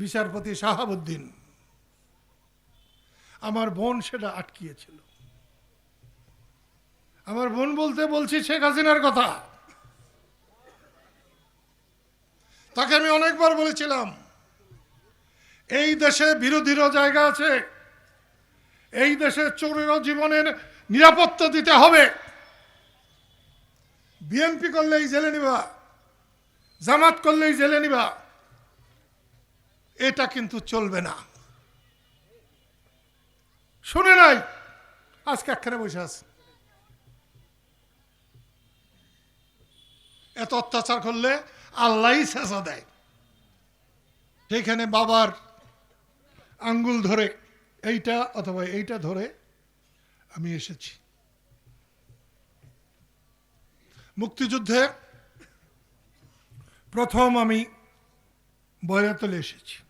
বিচারপতি শাহাবুদ্দিন, আমার বোন সেটা আটকিয়েছিল। আমার বোন বলতে বলছি শেখ হাসিনার কথা। তাকে আমি অনেকবার বলেছিলাম, এই দেশে বিরোধীরও জায়গা আছে, এই দেশে চোরেরও জীবনের নিরাপত্তা দিতে হবে। বিএনপি করলেই জেলে নিবা, জামাত করলেই জেলে নিবা এটা কিন্তু চলবে না। শুনে নাই? আজকে একখানে বসে আছে। এত অত্যাচার করলে আল্লাহই শেষা দেয়। সেইখানে বাবার আঙ্গুল ধরে এইটা অথবা এইটা ধরে আমি এসেছি। মুক্তিযুদ্ধে প্রথম আমি বয়রাতলে এসেছি।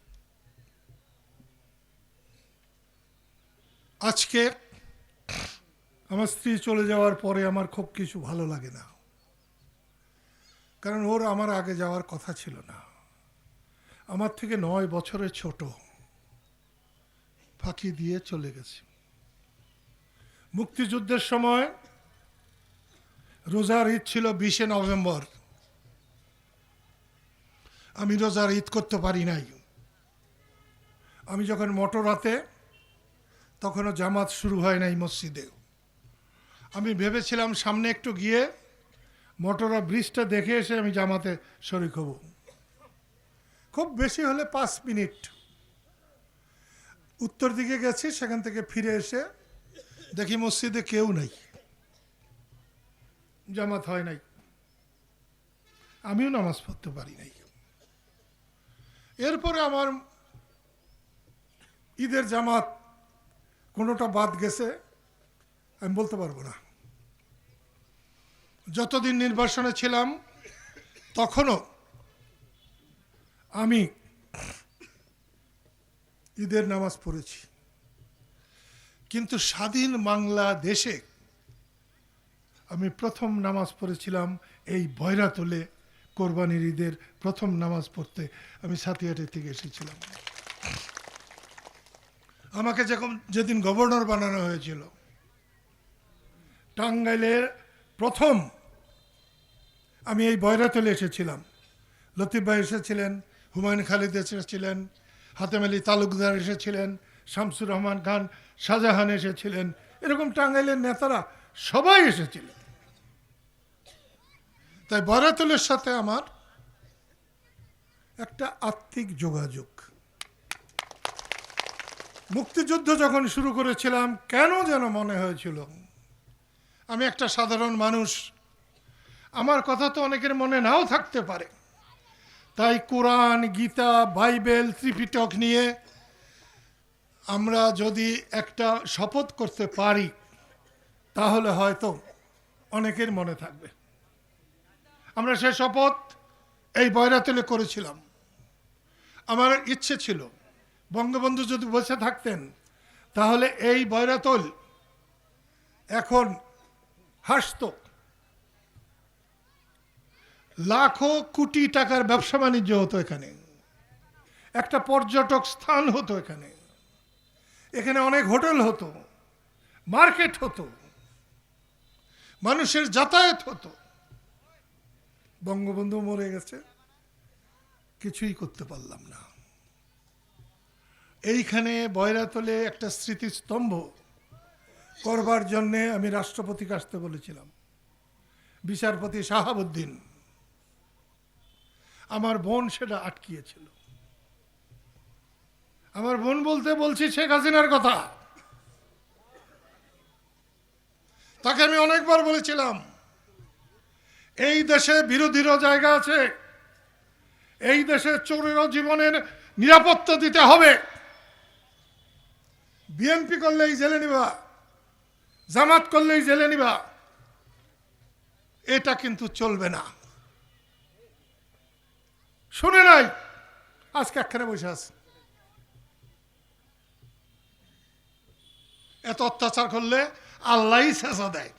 আজকে আমার স্ত্রী চলে যাওয়ার পরে আমার খুব কিছু ভালো লাগে না। কারণ ওর আমার আগে যাওয়ার কথা ছিল না। আমার থেকে নয় বছরের ছোট। ফাঁকি দিয়ে চলে গেছে। মুক্তিযুদ্ধের সময় রোজার ঈদ ছিল বিশে নভেম্বর। আমি রোজার ঈদ করতে পারি নাই। আমি যখন মোটর রাতে তখনও জামাত শুরু হয় নাই মসজিদে আমি ভেবেছিলাম সামনে একটু গিয়ে মোটরা ব্রিজটা দেখে এসে আমি জামাতে শরিক হব। খুব বেশি হলে পাঁচ মিনিট। উত্তর দিকে গেছি, সেখান থেকে ফিরে এসে দেখি মসজিদে কেউ নেই। জামাত হয় নাই। আমিও নামাজ পড়তে পারি নাই। এরপরে আমার ঈদের জামাত কোনোটা বাদ গেছে, আমি বলতে পারব না। যতদিন নির্বাসনে ছিলাম, তখনও আমি ঈদের নামাজ পড়েছি। কিন্তু স্বাধীন বাংলাদেশে আমি প্রথম নামাজ পড়েছিলাম এই বয়রাতলে কোরবানির ঈদের প্রথম নামাজ পড়তে আমি সাথিয়াটি থেকে এসেছিলাম। আমাকে যখন যেদিন গভর্নর বানানো হয়েছিল, টাঙ্গাইলের প্রথম, আমি এই বয়রাতলে এসেছিলাম। লতিফ ভাই এসেছিলেন, হুমায়ুন খালিদ এসেছিলেন, হাতেম আলী তালুকদার এসেছিলেন, শামসুর রহমান খান, শাহজাহান এসেছিলেন, এরকম টাঙ্গাইলের নেতারা সবাই এসেছিলেন। তাই বয়রাতলের সাথে আমার একটা আত্মিক যোগাযোগ। মুক্তিযুদ্ধ যখন শুরু করেছিলাম, কেন যেন মনে হয়েছিল? আমি একটা সাধারণ মানুষ। আমার কথা তো অনেকের মনে নাও থাকতে পারে। তাই কোরআন, গীতা, বাইবেল, ত্রিপিটক নিয়ে আমরা যদি একটা শপথ করতে পারি, তাহলে হয়তো অনেকের মনে থাকবে। আমরা সে শপথ এই বয়রাতলে করেছিলাম। আমার ইচ্ছে ছিল বঙ্গবন্ধু যদি বসে থাকতেন, তাহলে এই বয়রাতল এখন হাসত। লাখো কোটি টাকার ব্যবসা বাণিজ্য হতো এখানে। একটা পর্যটক স্থান হতো এখানে। এখানে অনেক হোটেল হতো, মার্কেট হতো, মানুষের যাতায়াত হতো। বঙ্গবন্ধু মরে গেছে, কিছুই করতে পারলাম না। এইখানে বয়রাতলে একটা স্মৃতিস্তম্ভ করবার জন্যে আমি রাষ্ট্রপতিকে আসতে বলেছিলাম। বিচারপতি শাহাবুদ্দিন। আমার বোন সেটা আটকিয়েছিল। আমার বোন বলতে বলছি শেখ হাসিনার কথা। তাকে আমি অনেকবার বলেছিলাম, এই দেশে বিরোধীরও জায়গা আছে, এই দেশে চোরেরও জীবনের নিরাপত্তা দিতে হবে। বিএনপি করলেই জেলে নিবা, জামাত করলেই জেলে নিবা, এটা কিন্তু চলবে না। শুনে নাই, আজকে একখানে বসে আছে। এত অত্যাচার করলে আল্লাহ শেষা দেয়।